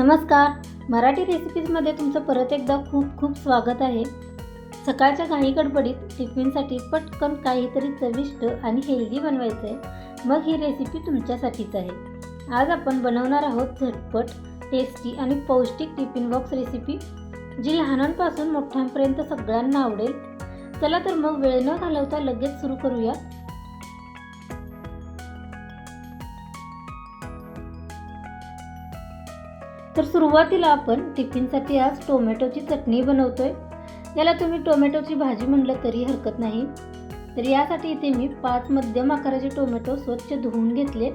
नमस्कार. मराठी रेसिपीजमध्ये तुमचं परत एकदा खूप खूप स्वागत आहे. सकाळच्या काही गडबडीत टिफिनसाठी पटकन काहीतरी चविष्ट आणि हेल्दी बनवायचं आहे मग ही रेसिपी तुमच्यासाठीच आहे. आज आपण बनवणार आहोत झटपट टेस्टी आणि पौष्टिक टिफिन बॉक्स रेसिपी जी लहानांपासून मोठ्यांपर्यंत सगळ्यांना आवडेल. चला तर मग वेळ न घालवता लगेच सुरू करूया तर सुरुवातीला आपण टिफिनसाठी आज टोमॅटोची चटणी बनवतोय. याला तुम्ही टोमॅटोची भाजी म्हणलं तरी हरकत नाही. तर यासाठी इथे मी पाच मध्यम आकाराचे टोमॅटो स्वच्छ धुवून घेतले.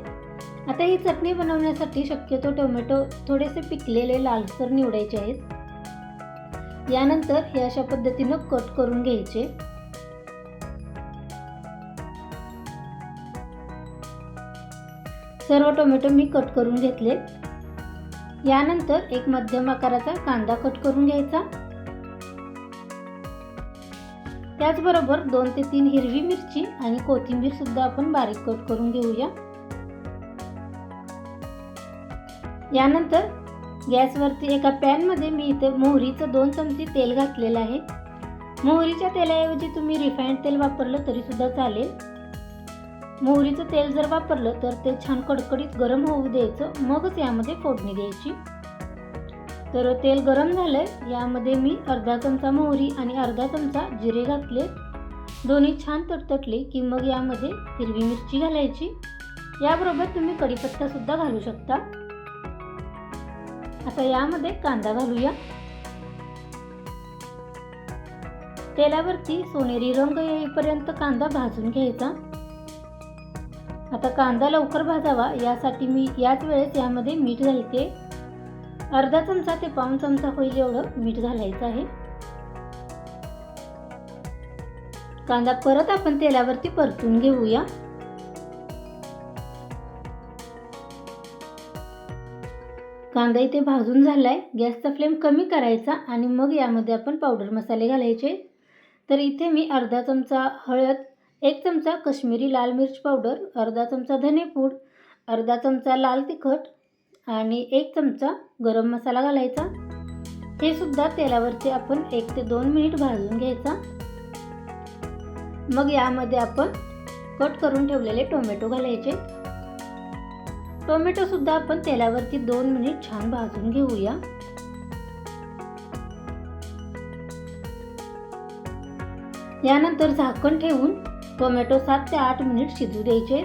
आता ही चटणी बनवण्यासाठी शक्यतो टोमॅटो थोडेसे पिकलेले लालसर निवडायचे आहेत. यानंतर हे अशा पद्धतीनं कट करून घ्यायचे. सर्व टोमॅटो मी कट करून घेतले. यानंतर एक मध्यम आकाराचा कांदा कट करून घ्यायचा. त्याचबरोबर दोन ते तीन हिरवी मिरची आणि कोथिंबीर सुद्धा आपण बारीक कट करून घेऊया. यानंतर गॅसवरती एका पॅनमध्ये मी इथे मोहरीचं दोन चमचे तेल घातलेलं आहे. मोहरीच्या तेलाऐवजी तुम्ही रिफाईंड तेल वापरलं तरी सुद्धा चालेल. मोहरीचं तेल जर वापरलं तर ते छान कडकडीत गरम होऊ द्यायचं मगच यामध्ये फोडणी द्यायची. तर तेल गरम झालंय यामध्ये मी अर्धा चमचा मोहरी आणि अर्धा चमचा जिरे घातले. दोन्ही छान तटतटले की मग यामध्ये हिरवी मिरची घालायची. याबरोबर तुम्ही कढीपत्ता सुद्धा घालू शकता. आता यामध्ये कांदा घालूया. तेलावरती सोनेरी रंग येईपर्यंत कांदा भाजून घ्यायचा. आता कांदा लवकर भाजावा यासाठी मी याच वेळेस यामध्ये मीठ घालते. अर्धा चमचा ते पाऊन चमचा होईल एवढं मीठ घालायचं आहे. कांदा परत आपण तेलावरती परतून घेऊया. कांदा इथे भाजून झालाय गॅसचा फ्लेम कमी करायचा आणि मग यामध्ये आपण पावडर मसाले घालायचे. तर इथे मी अर्धा चमचा हळद एक चमचा कश्मीरी लाल मिरच पावडर अर्धा चमचा धनेपूड अर्धा चमचा लाल तिखट आणि एक चमचा गरम मसाला घालायचा. हे सुद्धा तेलावरती आपण एक ते दोन मिनिट भाजून घ्यायचा. मग यामध्ये आपण कट करून ठेवलेले टोमॅटो घालायचे. टोमॅटो सुद्धा आपण तेलावरती दोन मिनिट छान भाजून घेऊया. यानंतर झाकण ठेवून टोमॅटो सात ते आठ मिनिट शिजू द्यायचे.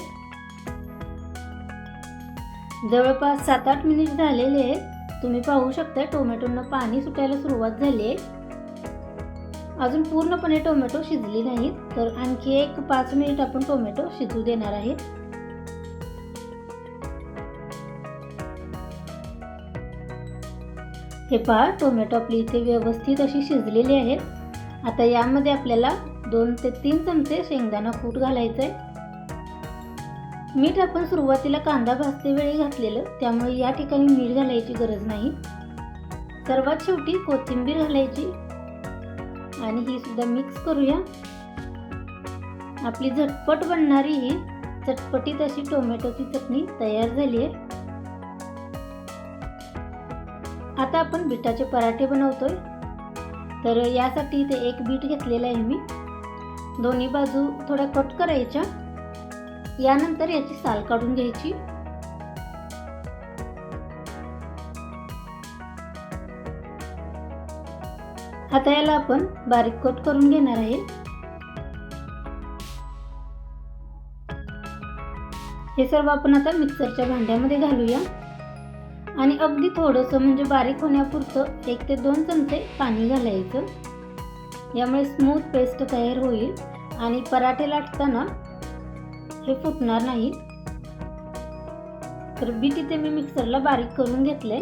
जवळपास सात आठ मिनिट झालेले आहेत. तुम्ही पाहू शकता टोमॅटोंना पाणी सुटायला सुरुवात झाली आहे. अजून पूर्णपणे टोमॅटो शिजली नाहीत तर आणखी एक पाच मिनिट आपण टोमॅटो शिजू देणार आहे. हे पहा टोमॅटो आपली इथे व्यवस्थित अशी शिजलेली आहेत. आता यामध्ये आपल्याला दोन ते तीन चमचे शेंगदाणा कूट घालायचं आहे मीठ आपण सुरुवातीला कांदा भाजते वेळी घातलेलं त्यामुळे या ठिकाणी मीठ घालायची गरज नाही. सर्वात शेवटी कोथिंबीर घालायची. आणि ही सुद्धा मिक्स करूया. आपली झटपट बनणारी ही चटपटीत अशी टोमॅटोची चटणी तयार झाली आहे. आता आपण बिटाचे पराठे बनवतोय. तर यासाठी इथे एक बीट घेतलेला आहे मी. दोन्ही बाजू थोड्या कट करायच्या. यानंतर याची साल काढून घ्यायची. आता याला आपण बारीक कट करून घेणार आहे. हे सर्व आपण आता मिक्सरच्या भांड्यामध्ये घालूया. आणि अगदी थोडंसं म्हणजे बारीक होण्यापुरतं एक ते दोन चमचे पाणी घालायचं. यामुळे स्मूथ पेस्ट तयार होईल आणि पराठे लाटताना हे फुटणार नाही. तर बीट इथे मी मिक्सरला बारीक करून घेतले.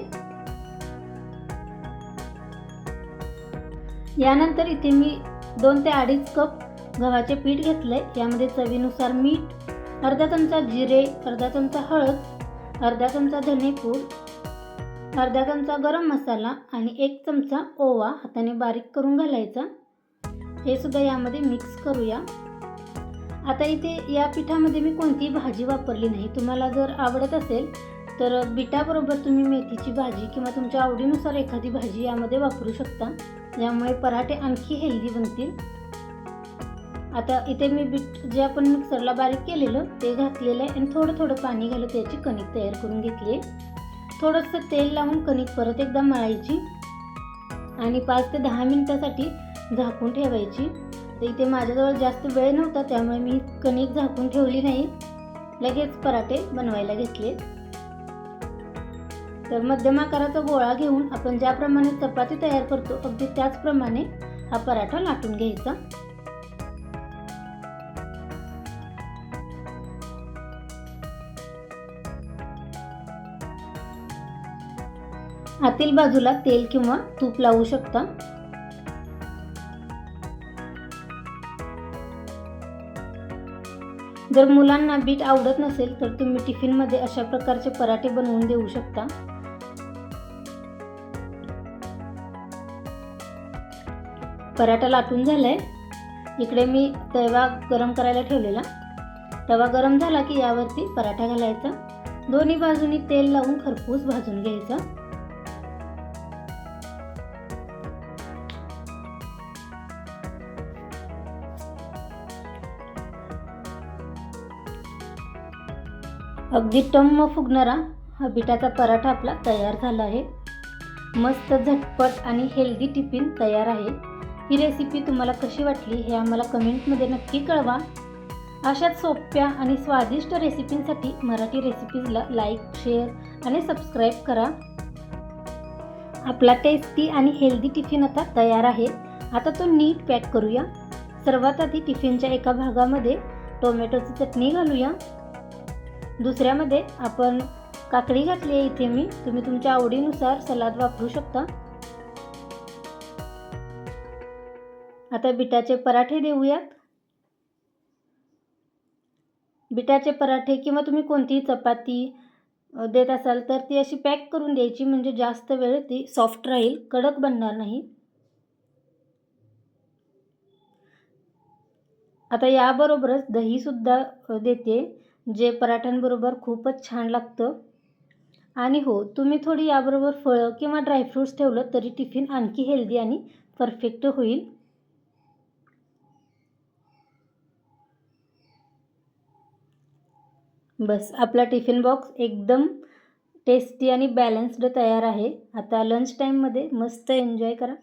यानंतर इथे मी दोन ते अडीच कप गव्हाचे पीठ घेतले. यामध्ये चवीनुसार मीठ अर्धा चमचा जिरे अर्धा चमचा हळद अर्धा चमचा धनेपूड अर्धा चमचा गरम मसाला आणि एक चमचा ओवा हाताने बारीक करून घालायचा. हे सुद्धा यामध्ये मिक्स करूया. आता इथे या पिठामध्ये मी कोणतीही भाजी वापरली नाही. तुम्हाला जर आवडत असेल तर बिटाबरोबर तुम्ही मेथीची भाजी किंवा तुमच्या आवडीनुसार एखादी भाजी यामध्ये वापरू शकता. यामुळे पराठे आणखी हेल्दी बनतील. आता इथे मी बीट जे आपण मिक्सरला बारीक केलेलं ते घातलेलं आहे आणि थोडं थोडं पाणी घालून त्याची कणिक तयार करून घेतली आहे. थोडंसं तेल लावून कणिक परत एकदा मळायची. आणि पाच ते दहा मिनटासाठी झाकून ठेवायची. तर इथे माझ्याजवळ जास्त वेळ नव्हता त्यामुळे मी कणिक झाकून ठेवली नाही. लगेच पराठे बनवायला घेतले. तर मध्यम आकाराचा गोळा घेऊन आपण ज्याप्रमाणे चपाती तयार करतो अगदी त्याचप्रमाणे हा पराठा लाटून घ्यायचा. आतील बाजूला तेल किंवा तूप लावू शकता. जर मुलांना बीट आवडत नसेल तर तुम्ही टिफिनमध्ये अशा प्रकारचे पराठे बनवून देऊ शकता. पराठा लाटून झालाय. इकडे मी तवा गरम करायला ठेवलेला. तवा गरम झाला की यावरती पराठा घालायचा. दोन्ही बाजूनी तेल लावून खरपूस भाजून घ्यायचा. अगदी टम्म फुगणारा हा बिटाचा पराठा आपला तयार झाला आहे. मस्त झटपट आणि हेल्दी टिफिन तयार आहे. ही रेसिपी तुम्हाला कशी वाटली हे आम्हाला कमेंटमध्ये नक्की कळवा. अशाच सोप्या आणि स्वादिष्ट रेसिपींसाठी मराठी रेसिपीजला लाईक शेअर आणि सबस्क्राईब करा. आपला टेस्टी आणि हेल्दी टिफिन आता तयार आहे. आता तो नीट पॅक करूया. सर्वात आधी टिफिनच्या एका भागामध्ये टोमॅटोची चटणी घालूया. दुसऱ्यामध्ये आपण काकडी घातली आहे इथे मी. तुम्ही तुमच्या आवडीनुसार सलाद वापरू शकता. आता बिटाचे पराठे देऊयात. बिटाचे पराठे किंवा तुम्ही कोणतीही चपाती देत असाल तर ती अशी पॅक करून द्यायची म्हणजे जास्त वेळ ती सॉफ्ट राहील कडक बनणार नाही. आता याबरोबरच दहीसुद्धा देते. जे पराठ्यांबरोबर खूपच छान लागतं. आणि हो तुम्ही थोडी याबरोबर फळं किंवा ड्रायफ्रूट्स ठेवलं तरी टिफिन आणखी हेल्दी आणि परफेक्ट होईल. बस आपला टिफिन बॉक्स एकदम टेस्टी आणि बॅलन्स्ड तयार आहे. आता लंच टाईममध्ये मस्त एन्जॉय करा.